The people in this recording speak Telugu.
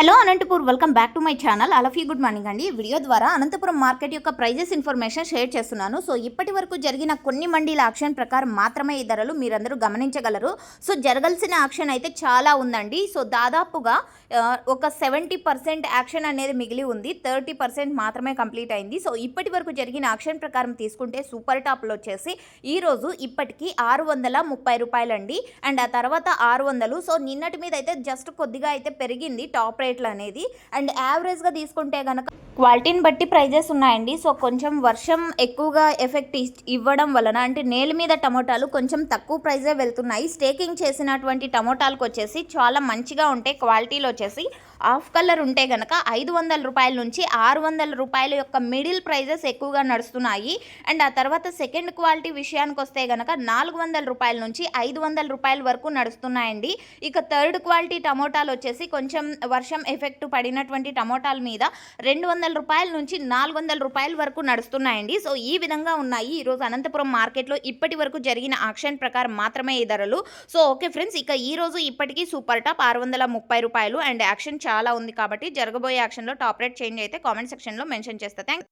Hello Anantapur welcome back to my channel. అలఫీ good morning అండి. ఈ వీడియో ద్వారా అనంతపురం మార్కెట్ యొక్క ప్రైజెస్ ఇన్ఫర్మేషన్ షేర్ చేస్తున్నాను. సో ఇప్పటి వరకు జరిగిన కొన్ని మండీల ఆక్షన్ ప్రకారం మాత్రమే ఈ ధరలు మీరందరూ గమనించగలరు. సో జరగాల్సిన ఆక్షన్ అయితే చాలా ఉందండి. సో దాదాపుగా ఒక సెవెంటీ పర్సెంట్ యాక్షన్ అనేది మిగిలి ఉంది. థర్టీ పర్సెంట్ మాత్రమే కంప్లీట్ అయింది. సో ఇప్పటి వరకు జరిగిన ఆక్షన్ ప్రకారం తీసుకుంటే సూపర్ టాప్లో వచ్చేసి ఈరోజు ఇప్పటికీ ఇప్పటికి ఆరు వందల ముప్పై రూపాయలండి. అండ్ ఆ తర్వాత ఆరు వందలు. సో నిన్నటి మీద అయితే జస్ట్ కొద్దిగా అయితే పెరిగింది. టాప్ రేట్ రేట్లు అనేది అండ్ యావరేజ్గా తీసుకుంటే కనుక క్వాలిటీని బట్టి ప్రైజెస్ ఉన్నాయండి. సో కొంచెం వర్షం ఎక్కువగా ఎఫెక్ట్ ఇవ్వడం వలన అంటే నేల మీద టమోటాలు కొంచెం తక్కువ ప్రైజే వెళ్తున్నాయి. స్టేకింగ్ చేసినటువంటి టమోటాలకు వచ్చేసి చాలా మంచిగా ఉంటాయి క్వాలిటీలో వచ్చేసి ఆఫ్ కలర్ ఉంటే కనుక ఐదు వందల రూపాయల నుంచి ఆరు వందల రూపాయల యొక్క మిడిల్ ప్రైజెస్ ఎక్కువగా నడుస్తున్నాయి. అండ్ ఆ తర్వాత సెకండ్ క్వాలిటీ విషయానికి వస్తే గనక నాలుగు వందల రూపాయల నుంచి ఐదు వందల రూపాయల వరకు నడుస్తున్నాయండి. ఇక థర్డ్ క్వాలిటీ టమోటాలు వచ్చేసి కొంచెం వర్షం ఎఫెక్ట్ పడినటువంటి టమోటాల మీద రెండు వందల వందల రూపాయల నుంచి నాలుగు వందల రూపాయల వరకు నడుస్తున్నాయండి. సో ఈ విధంగా ఉన్నాయి. ఈరోజు అనంతపురం మార్కెట్లో ఇప్పటి వరకు జరిగిన ఆక్షన్ ప్రకారం మాత్రమే ఈ ధరలు. సో ఓకే ఫ్రెండ్స్ ఇక ఈ రోజు ఇప్పటికీ సూపర్ టాప్ ఆరు వందల ముప్పై రూపాయలు. అండ్ యాక్షన్ చాలా ఉంది కాబట్టి జరగబోయే యాక్షన్లో టాప్ రేట్ చేంజ్ అయితే కామెంట్ సెక్షన్లో మెన్షన్ చేస్తా. థ్యాంక్